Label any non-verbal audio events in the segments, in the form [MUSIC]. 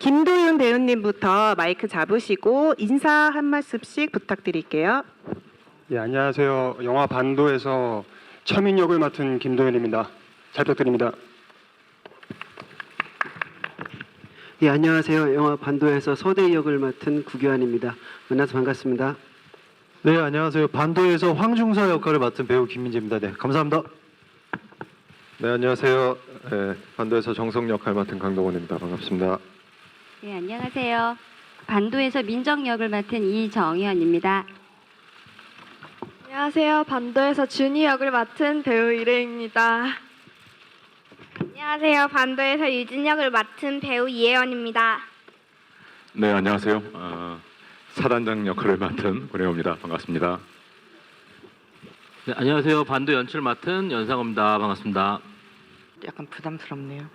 김도윤 배우님부터 마이크 잡으시고 인사 한 말씀씩 부탁드릴게요. 예, 안녕하세요. 영화 반도에서 차민 역을 맡은 김도현입니다. 잘 부탁드립니다. 예, 안녕하세요. 영화 반도에서 서대 역을 맡은 구교환입니다. 만나서 반갑습니다. 네, 안녕하세요. 반도에서 황중사 역할을 맡은 배우 김민재입니다. 네, 감사합니다. 네 안녕하세요. 네, 반도에서 정성 역할 맡은 강동원입니다. 반갑습니다. 네, 안녕하세요. 반도에서 민정 역을 맡은 이정현입니다. 안녕하세요. 반도에서 준이 역을 맡은 배우 이래입니다. 안녕하세요. 반도에서 유진 역을 맡은 배우 이혜원입니다. 네, 안녕하세요. 어, 사단장 역할을 맡은 권혜호입니다. 반갑습니다. 네, 안녕하세요. 반도 연출 맡은 연상호입니다. 반갑습니다. 약간 부담스럽네요.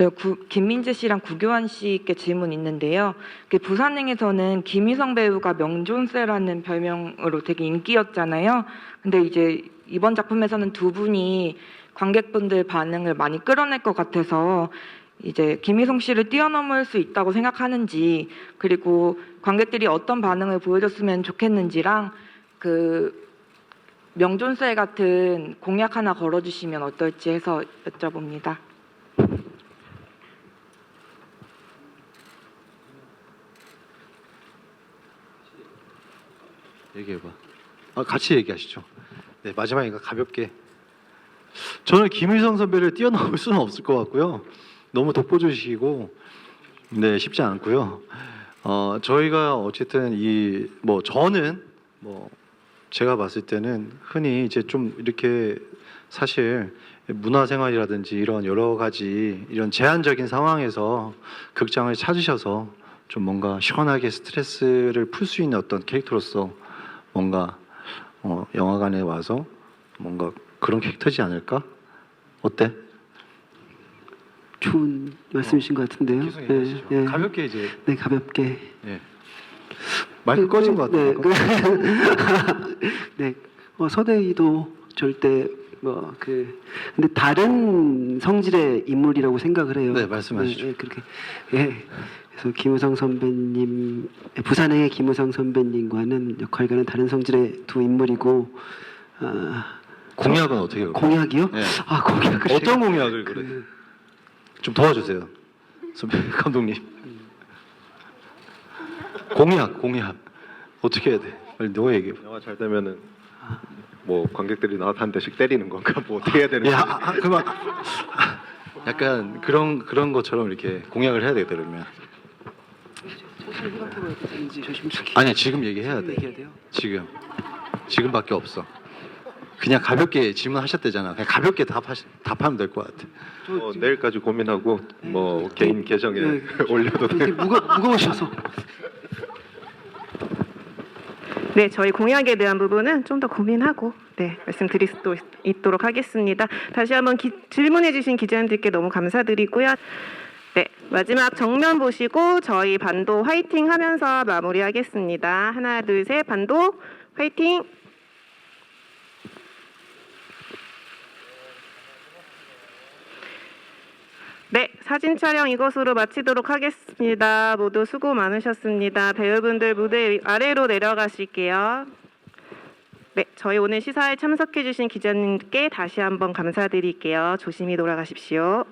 저 구, 김민재 씨랑 구교환 씨께 질문 있는데요. 그 부산행에서는 김희성 배우가 명존세라는 별명으로 되게 인기였잖아요. 근데 이제 이번 작품에서는 두 분이 관객분들 반응을 많이 끌어낼 것 같아서 이제 김희성 씨를 뛰어넘을 수 있다고 생각하는지 그리고 관객들이 어떤 반응을 보여줬으면 좋겠는지랑 그 명존세 같은 공약 하나 걸어주시면 어떨지 해서 여쭤봅니다. 얘기해봐. 아, 같이 얘기하시죠. 네, 마지막이니까 가볍게. 저는 김일성 선배를 뛰어넘을 수는 없을 것 같고요. 너무 독보적이시고, 네, 쉽지 않고요. 어, 저희가 어쨌든 이 뭐 저는 뭐 제가 봤을 때는 흔히 이제 좀 이렇게 사실 문화생활이라든지 이런 여러 가지 이런 제한적인 상황에서 극장을 찾으셔서 좀 뭔가 시원하게 스트레스를 풀 수 있는 어떤 캐릭터로서 뭔가 어, 영화관에 와서 뭔가 그런 캐릭터지 않을까? 어때? 좋은 말씀이신 것 같은데요. 계속 얘기하시죠. 네, 네. 가볍게 이제 네, 가볍게. 예. 마이크 꺼진 것 네, 같아요. 그, 네, 어, [LAUGHS] 서대희도 절대 뭐 그 근데 다른 성질의 인물이라고 생각을 해요. 네, 말씀하시죠. 네, 네, 그렇게 예. 그래서 김우성 선배님 부산행의 김우성 선배님과는 역할과는 다른 성질의 두 인물이고 아, 공약은 어떻게 해요? 공약이요? 네. 아 공약을 어떤 제가- 공약을 그래? 좀 도와주세요, 선배 [LAUGHS] 감독님. 공약, 공약 어떻게 해야 돼? 빨리 너가 얘기해. 영화 잘 되면은 뭐 관객들이 나한테 한 대씩 때리는 건가? 뭐 어떻게 해야 되는지. 야, 아, 그만. 약간 그런 그런 것처럼 이렇게 공약을 해야 되겠다 그러면. 조심스럽게 아니야 지금 얘기해야 돼. 얘기해야 돼요. 지금 지금밖에 없어. 그냥 가볍게 질문하셨대잖아. 그냥 가볍게 답하 답하면 될 것 같아. 어, 내일까지 고민하고 뭐 개인 계정에 네. [LAUGHS] 올려도 돼요. 무거 무거우셔서 네, 저희 공약에 대한 부분은 좀 더 고민하고 네, 말씀드릴 수 있도록 하겠습니다. 다시 한번 기- 질문해주신 기자님들께 너무 감사드리고요. 네, 마지막 정면 보시고 저희 반도 화이팅 하면서 마무리하겠습니다. 하나, 둘, 셋, 반도 화이팅! 네, 사진 촬영 이것으로 마치도록 하겠습니다. 모두 수고 많으셨습니다. 배우분들 무대 위- 아래로 내려가실게요. 네, 저희 오늘 시사에 참석해 주신 기자님께 다시 한번 감사드릴게요. 조심히 돌아가십시오.